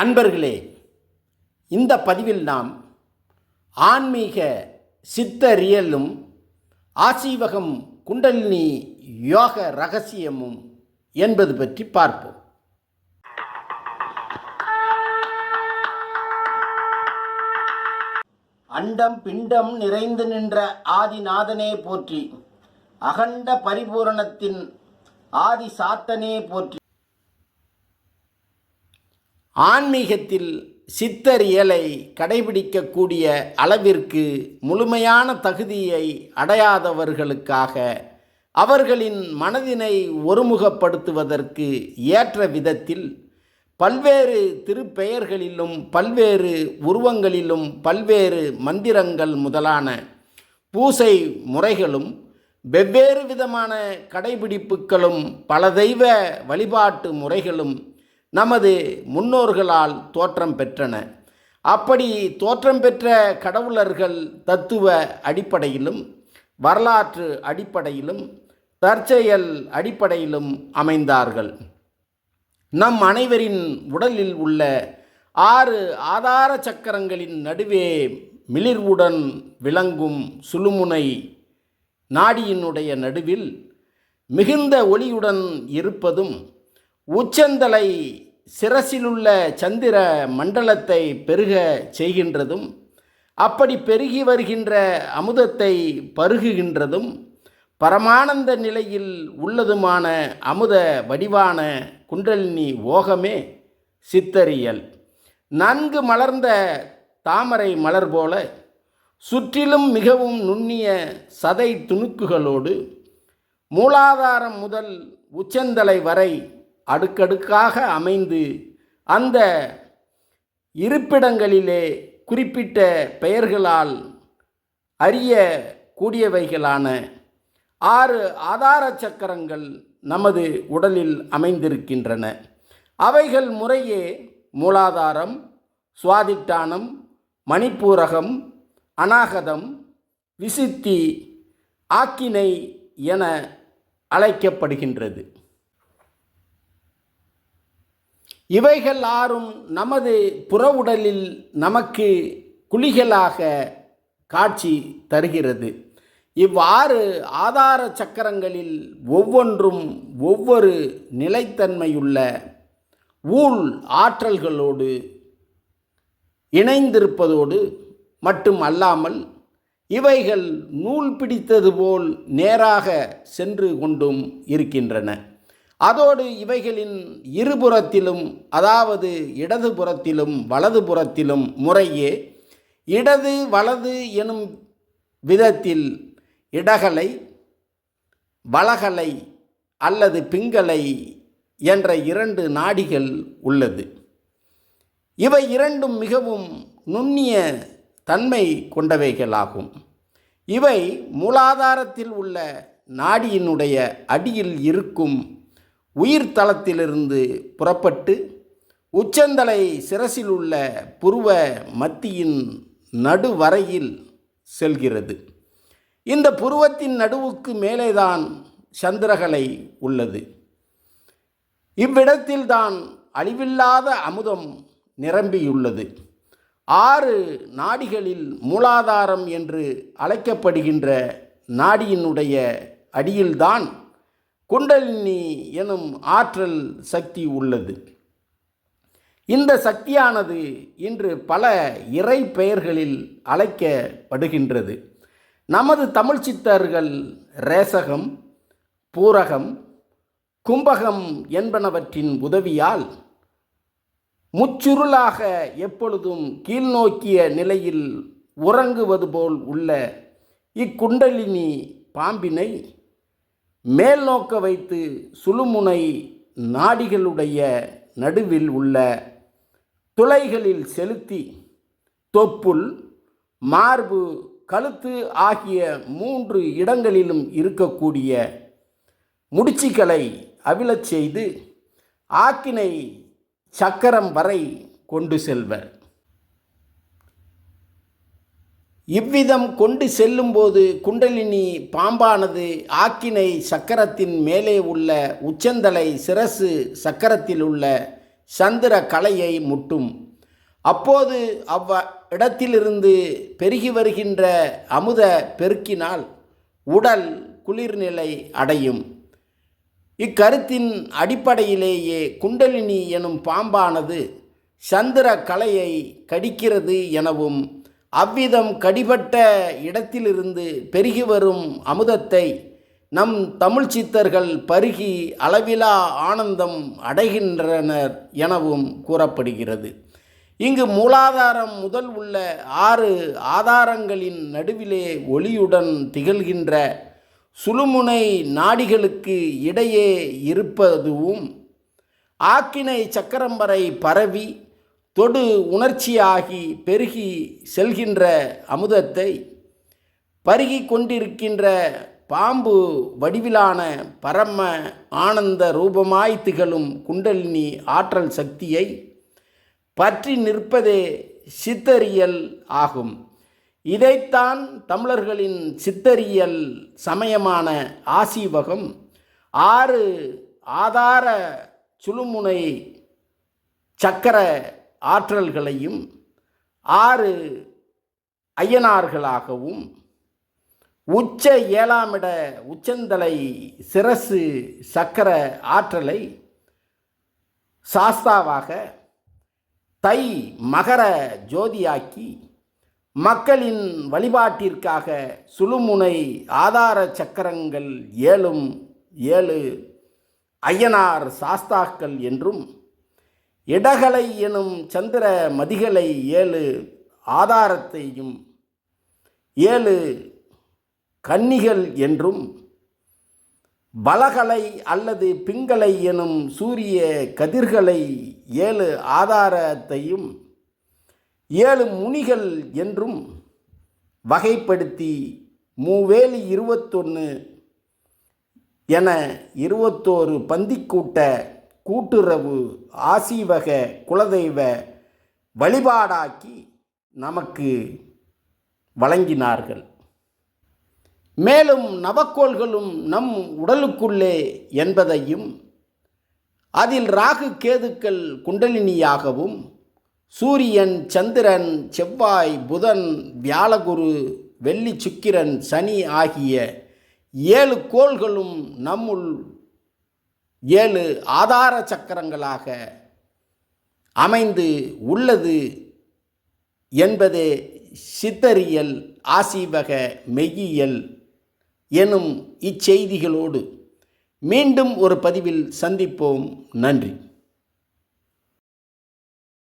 அன்பர்களே இந்த பதிவில் நாம் ஆன்மீக சித்தரியலும் ஆசீவகம் குண்டலினி யோக ரகசியமும் என்பது பற்றி பார்ப்போம். அண்டம் பிண்டம் நிறைந்து நின்ற ஆதிநாதனே போற்றி அகண்ட பரிபூரணத்தின் ஆதி சாத்தனே போற்றி. ஆன்மீகத்தில் சித்தரியலை கடைபிடிக்கக்கூடிய அளவிற்கு முழுமையான தகுதியை அடையாதவர்களுக்காக அவர்களின் மனதினை ஒருமுகப்படுத்துவதற்கு ஏற்ற விதத்தில் பல்வேறு திருப்பெயர்களிலும் பல்வேறு உருவங்களிலும் பல்வேறு மந்திரங்கள் முதலான பூசை முறைகளும் வெவ்வேறு விதமான கடைபிடிப்புகளும் பல தெய்வ வழிபாட்டு முறைகளும் நமது முன்னோர்களால் தோற்றம் பெற்றன. அப்படி தோற்றம் பெற்ற கடவுளர்கள் தத்துவ அடிப்படையிலும் வரலாற்று அடிப்படையிலும் தற்செயல் அடிப்படையிலும் அமைந்தார்கள். நம் அனைவரின் உடலில் உள்ள ஆறு ஆதார சக்கரங்களின் நடுவே மிளிர்வுடன் விளங்கும் சுழுமுனை நாடியினுடைய நடுவில் மிகுந்த ஒளியுடன் இருப்பதும் உச்சந்தலை சிரசிலுள்ள சந்திர மண்டலத்தை பெருக செய்கின்றதும் அப்படி பெருகி வருகின்ற அமுதத்தை பருகுகின்றதும் பரமானந்த நிலையில் உள்ளதுமான அமுத வடிவான குண்டலினி ஓகமே சித்தரியல் நன்கு மலர்ந்த தாமரை மலர் போல சுற்றிலும் மிகவும் நுண்ணிய சதை துணுக்குகளோடு மூலாதாரம் முதல் உச்சந்தலை வரை அடுக்கடுக்காக அமைந்து அந்த இருப்பிடங்களிலே குறிப்பிட்ட பெயர்களால் அறிய கூடியவைகளான ஆறு ஆதார சக்கரங்கள் நமது உடலில் அமைந்திருக்கின்றன. அவைகள் முறையே மூலாதாரம் சுவாதிட்டானம் மணிப்பூரகம் அநாகதம் விசுத்தி ஆக்கினை என அழைக்கப்படுகின்றது. இவைகள் ஆறும் நமது புற உடலில் நமக்கு குழிகளாக காட்சி தருகிறது. இவ்வாறு ஆதார சக்கரங்களில் ஒவ்வொன்றும் ஒவ்வொரு நிலைத்தன்மையுள்ள ஊழ் ஆற்றல்களோடு இணைந்திருப்பதோடு மட்டும் அல்லாமல் இவைகள் நூல் பிடித்தது போல் நேராக சென்று கொண்டும் இருக்கின்றன. அதோடு இவைகளின் இருபுறத்திலும் அதாவது இடதுபுறத்திலும் வலதுபுறத்திலும் முறையே இடது வலது எனும் விதத்தில் இடகலை வலகலை அல்லது பிங்கலை என்ற இரண்டு நாடிகள் உள்ளது. இவை இரண்டும் மிகவும் நுண்ணிய தன்மை கொண்டவைகளாகும். இவை மூலாதாரத்தில் உள்ள நாடியினுடைய அடியில் இருக்கும் உயிர் தளத்திலிருந்து புறப்பட்டு உச்சந்தலை சிரசில் உள்ள புருவ மத்தியின் நடுவரையில் செல்கிறது. இந்த புருவத்தின் நடுவுக்கு மேலேதான் சந்திரகலை உள்ளது. இவ்விடத்தில்தான் அழிவில்லாத அமுதம் நிரம்பியுள்ளது. ஆறு நாடிகளில் மூலாதாரம் என்று அழைக்கப்படுகின்ற நாடியினுடைய அடியில்தான் குண்டலினி எனும் ஆற்றல் சக்தி உள்ளது. இந்த சக்தியானது இன்று பல இறை பெயர்களில் அழைக்கப்படுகின்றது. நமது தமிழ் சித்தர்கள் ரேசகம் பூரகம் கும்பகம் என்பனவற்றின் உதவியால் முச்சுருளாக எப்பொழுதும் கீழ்நோக்கிய நிலையில் உறங்குவது போல் உள்ள இக்குண்டலினி பாம்பினை மேல் நோக்க வைத்து சுழுமுனை நாடிகளுடைய நடுவில் உள்ள துளைகளில் செலுத்தி தொப்புள் மார்பு கழுத்து ஆகிய மூன்று இடங்களிலும் இருக்கக்கூடிய முடிச்சுக்களை அவிழச் செய்து ஆக்கினை சக்கரம் வரை கொண்டு செல்வர். இவ்விதம் கொண்டு செல்லும்போது குண்டலினி பாம்பானது ஆக்கினை சக்கரத்தின் மேலே உள்ள உச்சந்தலை சிரசு சக்கரத்தில் உள்ள சந்திர கலையை முட்டும். அப்போது அவ்வ இடத்திலிருந்து பெருகி வருகின்ற அமுத பெருக்கினால் உடல் குளிர்நிலை அடையும். இக்கருத்தின் அடிப்படையிலேயே குண்டலினி எனும் பாம்பானது சந்திர கலையை கடிக்கிறது எனவும் அவ்விதம் கடிபட்ட இடத்திலிருந்து பெருகி வரும் அமுதத்தை நம் தமிழ் சித்தர்கள் பருகி அளவிலா ஆனந்தம் அடைகின்றனர் எனவும் கூறப்படுகிறது. இங்கு மூலாதாரம் முதல் உள்ள ஆறு ஆதாரங்களின் நடுவிலே ஒளியுடன் திகழ்கின்ற சுழுமுனை நாடிகளுக்கு இடையே இருப்பதுவும் ஆக்கினை சக்கரம் வரை பரவி தொடு உணர்ச்சியாகி பெருகி செல்கின்ற அமுதத்தை பருகி கொண்டிருக்கின்ற பாம்பு வடிவிலான பரம ஆனந்த ரூபமாய் திகழும் குண்டலினி ஆற்றல் சக்தியை பற்றி நிற்பதே சித்தரியல் ஆகும். இதைத்தான் தமிழர்களின் சித்தரியல் சமயமான ஆசீவகம் ஆறு ஆதார சுழுமுனை சக்கர ஆற்றல்களையும் ஆறு ஐயனார்களாகவும் உச்ச ஏழாமிட உச்சந்தலை சிரசு சக்கர ஆற்றலை சாஸ்தாவாக தை மகர ஜோதியாக்கி மக்களின் வழிபாட்டிற்காக சுழுமுனை ஆதார சக்கரங்கள் ஏழும் ஏழு ஐயனார் சாஸ்தாக்கள் என்றும் இடகலை எனும் சந்திர மதிகளை ஏழு ஆதாரத்தையும் ஏழு கன்னிகள் என்றும் பலகலை அல்லது பிங்களை எனும் சூரிய கதிர்களை ஏழு ஆதாரத்தையும் ஏழு முனிகள் என்றும் வகைப்படுத்தி மூவேலி இருபத்தொன்று என இருபத்தோரு பந்திக்கூட்ட கூட்டுறவு ஆசீவக குலதெய்வ வழிபாடாக்கி நமக்கு வழங்கினார்கள். மேலும் நவக்கோள்களும் நம் உடலுக்குள்ளே என்பதையும் அதில் ராகு கேதுக்கள் குண்டலினியாகவும் சூரியன் சந்திரன் செவ்வாய் புதன் வியாழகுரு வெள்ளி சுக்கிரன் சனி ஆகிய ஏழு கோள்களும் நம்முள் ஏழு ஆதார சக்கரங்களாக அமைந்து உள்ளது என்பதே சித்தரியல் ஆசீவக மெய்யியல் எனும் இச்செய்திகளோடு மீண்டும் ஒரு பதிவில் சந்திப்போம். நன்றி.